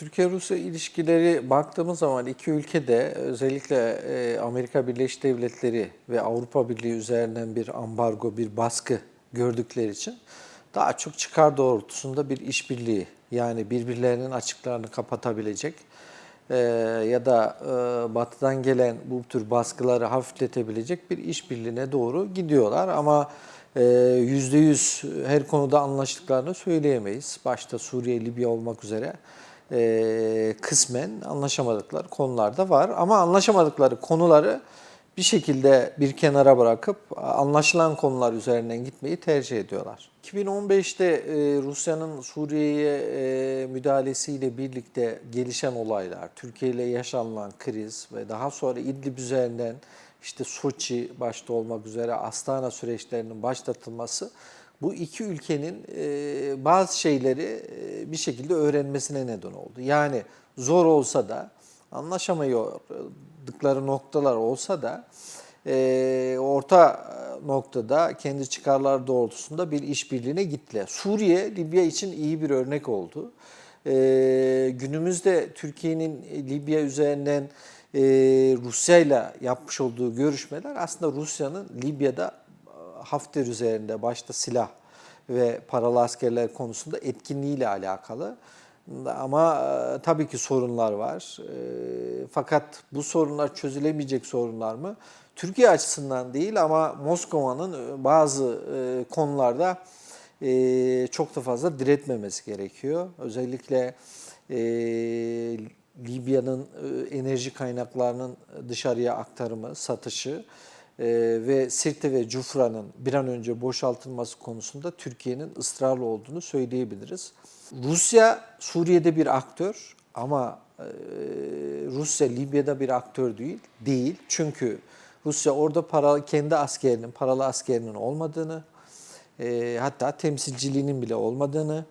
Türkiye-Rusya ilişkileri baktığımız zaman iki ülke de özellikle e, Amerika Birleşik Devletleri ve Avrupa Birliği üzerinden bir ambargo, bir baskı gördükleri için daha çok çıkar doğrultusunda bir işbirliği yani birbirlerinin açıklarını kapatabilecek e, ya da e, batıdan gelen bu tür baskıları hafifletebilecek bir işbirliğine doğru gidiyorlar ama e, yüzde yüz her konuda anlaştıklarını söyleyemeyiz. Başta Suriye, Libya olmak üzere e, kısmen anlaşamadıkları konularda var. Ama anlaşamadıkları konuları bir şekilde bir kenara bırakıp anlaşılan konular üzerinden gitmeyi tercih ediyorlar. 2015'te e, Rusya'nın Suriye'ye e, müdahalesiyle birlikte gelişen olaylar, Türkiye ile yaşanılan kriz ve daha sonra İdlib üzerinden işte Soçi başta olmak üzere Astana süreçlerinin başlatılması bu iki ülkenin e, bazı şeyleri e, bir şekilde öğrenmesine neden oldu. Yani zor olsa da anlaşamadıkları noktalar olsa da e, orta noktada kendi çıkarları doğrultusunda bir işbirliğine gittiler. Suriye, Libya için iyi bir örnek oldu. Günümüzde Türkiye'nin Libya üzerinden Rusya ile yapmış olduğu görüşmeler aslında Rusya'nın Libya'da Hafter üzerinde başta silah ve paralı askerler konusunda etkinliğiyle alakalı. Ama e, tabii ki sorunlar var. E, fakat bu sorunlar çözülemeyecek sorunlar mı? Türkiye açısından değil ama Moskova'nın e, bazı konularda çok da fazla diretmemesi gerekiyor. Özellikle Libya'nın enerji kaynaklarının dışarıya aktarımı, satışı e, ve Sirte ve Cufra'nın bir an önce boşaltılması konusunda Türkiye'nin ısrarlı olduğunu söyleyebiliriz. Rusya Suriye'de bir aktör ama e, Rusya Libya'da bir aktör değil. Değil. Çünkü Rusya orada para, kendi askerinin, paralı askerinin olmadığını, e, hatta temsilciliğinin bile olmadığını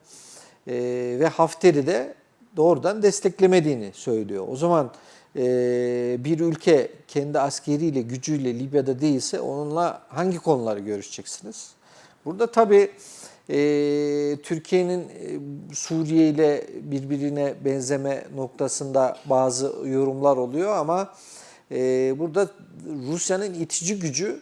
e, ve Hafter'i de doğrudan desteklemediğini söylüyor. O zaman bir ülke kendi askeriyle, gücüyle Libya'da değilse onunla hangi konuları görüşeceksiniz? Burada tabii e, Türkiye'nin e, Suriye ile birbirine benzeme noktasında bazı yorumlar oluyor ama e, burada Rusya'nın itici gücü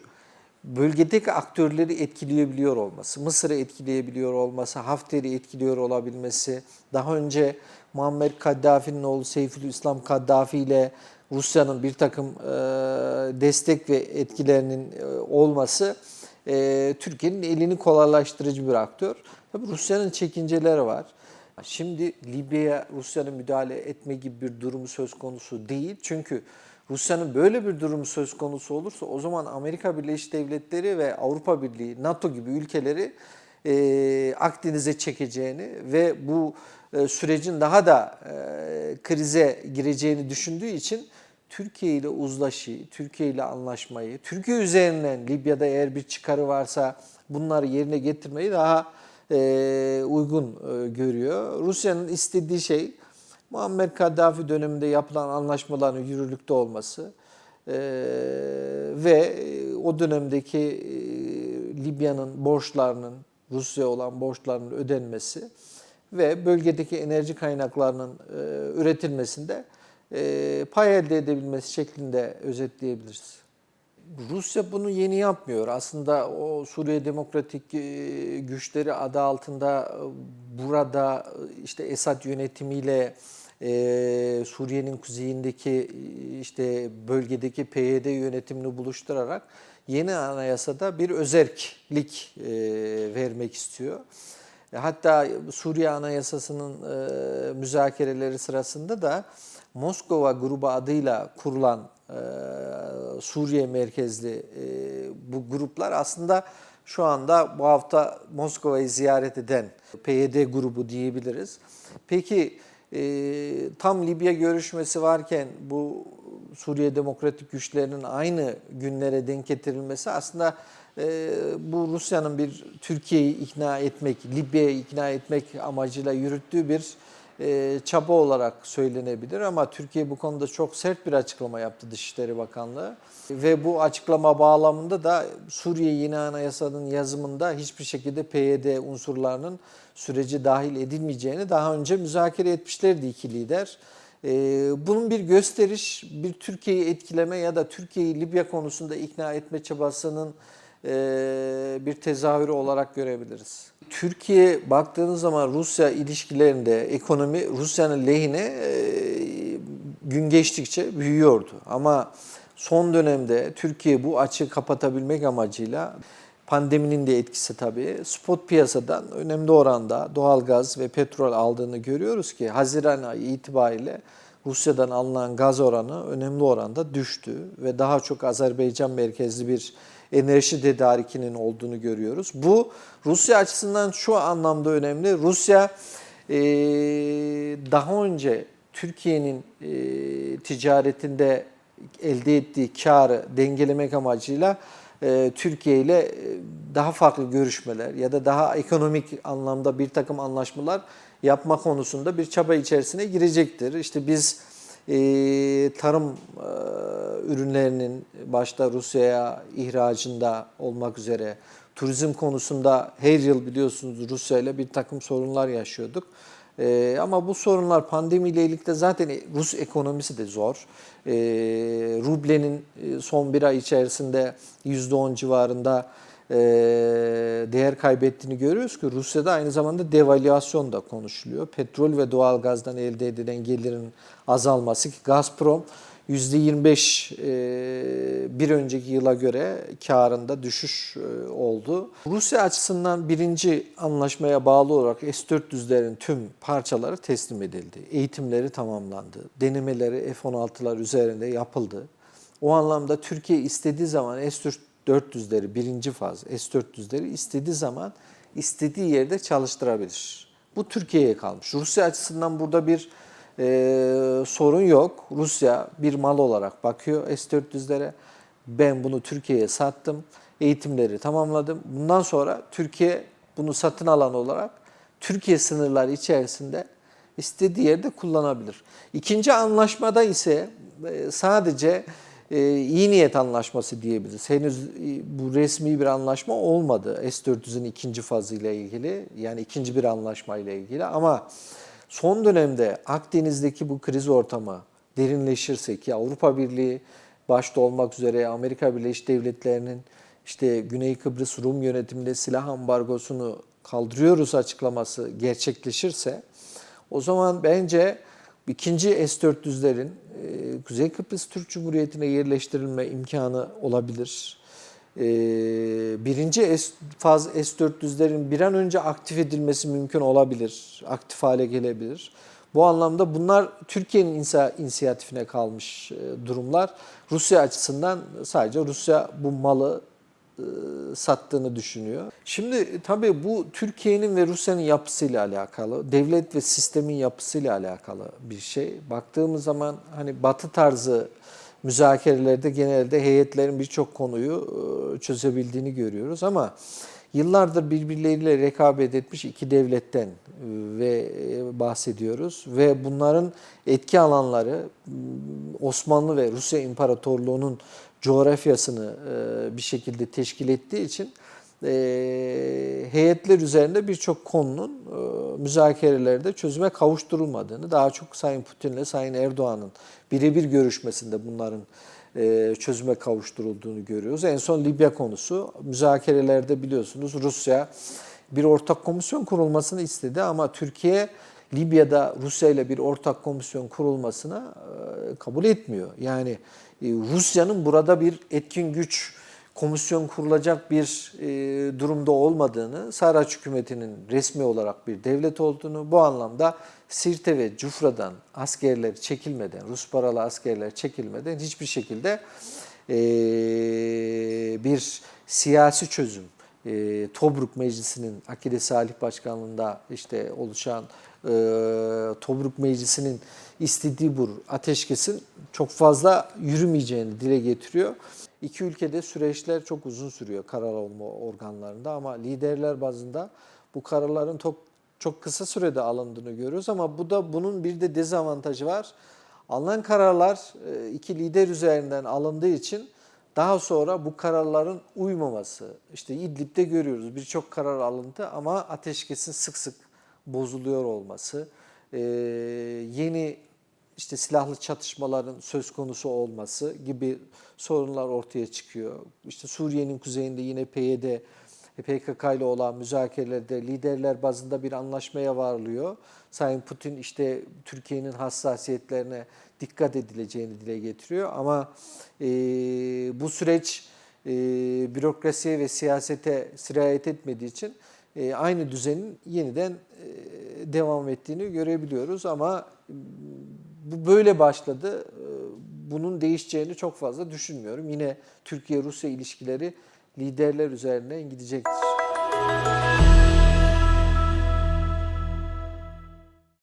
bölgedeki aktörleri etkileyebiliyor olması, Mısır'ı etkileyebiliyor olması, Hafter'i etkiliyor olabilmesi, daha önce Muammer Kaddafi'nin oğlu Seyfülislam Kaddafi ile Rusya'nın bir takım e, destek ve etkilerinin e, olması e, Türkiye'nin elini kolaylaştırıcı bir aktör. Tabii Rusya'nın çekinceleri var. Şimdi Libya'ya Rusya'nın müdahale etme gibi bir durumu söz konusu değil. Çünkü Rusya'nın böyle bir durumu söz konusu olursa o zaman Amerika Birleşik Devletleri ve Avrupa Birliği, NATO gibi ülkeleri e, Akdeniz'e çekeceğini ve bu e, sürecin daha da e, krize gireceğini düşündüğü için Türkiye ile uzlaşı, Türkiye ile anlaşmayı, Türkiye üzerinden Libya'da eğer bir çıkarı varsa bunları yerine getirmeyi daha e, uygun e, görüyor. Rusya'nın istediği şey Muammer Kaddafi döneminde yapılan anlaşmaların yürürlükte olması e, ve o dönemdeki Libya'nın borçlarının, Rusya olan borçlarının ödenmesi ve bölgedeki enerji kaynaklarının üretilmesinde pay elde edebilmesi şeklinde özetleyebiliriz. Rusya bunu yeni yapmıyor. Aslında o Suriye Demokratik e, Güçleri adı altında e, burada e, işte Esad yönetimiyle Suriye'nin kuzeyindeki işte bölgedeki PYD yönetimini buluşturarak yeni anayasada bir özerklik vermek istiyor. Hatta Suriye Anayasası'nın müzakereleri sırasında da Moskova grubu adıyla kurulan Suriye merkezli bu gruplar aslında şu anda bu hafta Moskova'yı ziyaret eden PYD grubu diyebiliriz. Peki tam Libya görüşmesi varken bu Suriye Demokratik Güçlerinin aynı günlere denk getirilmesi aslında bu Rusya'nın bir Türkiye'yi ikna etmek, Libya'yı ikna etmek amacıyla yürüttüğü bir e, çaba olarak söylenebilir ama Türkiye bu konuda çok sert bir açıklama yaptı Dışişleri Bakanlığı. Ve bu açıklama bağlamında da Suriye yeni anayasanın yazımında hiçbir şekilde PYD unsurlarının süreci dahil edilmeyeceğini daha önce müzakere etmişlerdi iki lider. E, bunun bir gösteriş, bir Türkiye'yi etkileme ya da Türkiye'yi Libya konusunda ikna etme çabasının e, bir tezahürü olarak görebiliriz. Türkiye baktığınız zaman Rusya ilişkilerinde ekonomi Rusya'nın lehine e, gün geçtikçe büyüyordu. Ama son dönemde Türkiye bu açığı kapatabilmek amacıyla pandeminin de etkisi tabii spot piyasadan önemli oranda doğalgaz ve petrol aldığını görüyoruz ki Haziran ayı itibariyle Rusya'dan alınan gaz oranı önemli oranda düştü ve daha çok Azerbaycan merkezli bir enerji tedarikinin olduğunu görüyoruz. Bu Rusya açısından şu anlamda önemli. Rusya e, daha önce Türkiye'nin e, ticaretinde elde ettiği karı dengelemek amacıyla e, Türkiye ile e, daha farklı görüşmeler ya da daha ekonomik anlamda bir takım anlaşmalar yapma konusunda bir çaba içerisine girecektir. İşte biz e, tarım e, ürünlerinin başta Rusya'ya ihracında olmak üzere turizm konusunda her yıl biliyorsunuz Rusya ile bir takım sorunlar yaşıyorduk. Ee, ama bu sorunlar pandemiyle birlikte zaten Rus ekonomisi de zor. Ee, rublenin e, son bir ay içerisinde %10 civarında e, değer kaybettiğini görüyoruz ki Rusya'da aynı zamanda devalüasyon da konuşuluyor. Petrol ve doğalgazdan elde edilen gelirin azalması ki Gazprom %25 e, bir önceki yıla göre karında düşüş e, oldu. Rusya açısından birinci anlaşmaya bağlı olarak S-400'lerin tüm parçaları teslim edildi. Eğitimleri tamamlandı. Denemeleri F-16'lar üzerinde yapıldı. O anlamda Türkiye istediği zaman S-400'leri birinci faz S-400'leri istediği zaman istediği yerde çalıştırabilir. Bu Türkiye'ye kalmış. Rusya açısından burada bir e, sorun yok. Rusya bir mal olarak bakıyor S-400'lere. Ben bunu Türkiye'ye sattım. Eğitimleri tamamladım. Bundan sonra Türkiye bunu satın alan olarak Türkiye sınırları içerisinde istediği yerde kullanabilir. İkinci anlaşmada ise e, sadece e, iyi niyet anlaşması diyebiliriz. Henüz e, bu resmi bir anlaşma olmadı S-400'ün ikinci fazıyla ilgili. Yani ikinci bir anlaşma ile ilgili ama son dönemde Akdeniz'deki bu kriz ortamı derinleşirse ki Avrupa Birliği başta olmak üzere Amerika Birleşik Devletleri'nin işte Güney Kıbrıs Rum yönetiminde silah ambargosunu kaldırıyoruz açıklaması gerçekleşirse o zaman bence ikinci S-400'lerin e, Kuzey Kıbrıs Türk Cumhuriyeti'ne yerleştirilme imkanı olabilir. E, birinci S, faz S-400'lerin bir an önce aktif edilmesi mümkün olabilir, aktif hale gelebilir. Bu anlamda bunlar Türkiye'nin inisiyatifine kalmış e, durumlar. Rusya açısından sadece Rusya bu malı sattığını düşünüyor. Şimdi tabii bu Türkiye'nin ve Rusya'nın yapısıyla alakalı, devlet ve sistemin yapısıyla alakalı bir şey. Baktığımız zaman hani Batı tarzı müzakerelerde genelde heyetlerin birçok konuyu çözebildiğini görüyoruz. Ama yıllardır birbirleriyle rekabet etmiş iki devletten ve bahsediyoruz. Ve bunların etki alanları Osmanlı ve Rusya İmparatorluğu'nun coğrafyasını bir şekilde teşkil ettiği için heyetler üzerinde birçok konunun müzakerelerde çözüme kavuşturulmadığını, daha çok Sayın Putin ile Sayın Erdoğan'ın birebir görüşmesinde bunların çözüme kavuşturulduğunu görüyoruz. En son Libya konusu müzakerelerde biliyorsunuz Rusya bir ortak komisyon kurulmasını istedi ama Türkiye Libya'da Rusya ile bir ortak komisyon kurulmasına kabul etmiyor. Yani Rusya'nın burada bir etkin güç komisyon kurulacak bir e, durumda olmadığını, Saraç hükümetinin resmi olarak bir devlet olduğunu, bu anlamda Sirte ve Cufra'dan askerler çekilmeden, Rus paralı askerler çekilmeden hiçbir şekilde e, bir siyasi çözüm, e, Tobruk Meclisi'nin Akide Salih Başkanlığında işte oluşan e, Tobruk Meclisi'nin istediği bu ateşkesin çok fazla yürümeyeceğini dile getiriyor. İki ülkede süreçler çok uzun sürüyor karar alma organlarında ama liderler bazında bu kararların çok çok kısa sürede alındığını görüyoruz ama bu da bunun bir de dezavantajı var. Alınan kararlar e, iki lider üzerinden alındığı için daha sonra bu kararların uymaması. İşte İdlib'de görüyoruz birçok karar alındı ama ateşkesin sık sık bozuluyor olması. e, yeni işte silahlı çatışmaların söz konusu olması gibi sorunlar ortaya çıkıyor. İşte Suriye'nin kuzeyinde yine PYD, PKK ile olan müzakerelerde liderler bazında bir anlaşmaya varılıyor. Sayın Putin işte Türkiye'nin hassasiyetlerine dikkat edileceğini dile getiriyor ama e, bu süreç e, bürokrasiye ve siyasete sirayet etmediği için e, aynı düzenin yeniden e, devam ettiğini görebiliyoruz ama bu böyle başladı. Ee, Bunun değişeceğini çok fazla düşünmüyorum. Yine Türkiye-Rusya ilişkileri liderler üzerine gidecektir.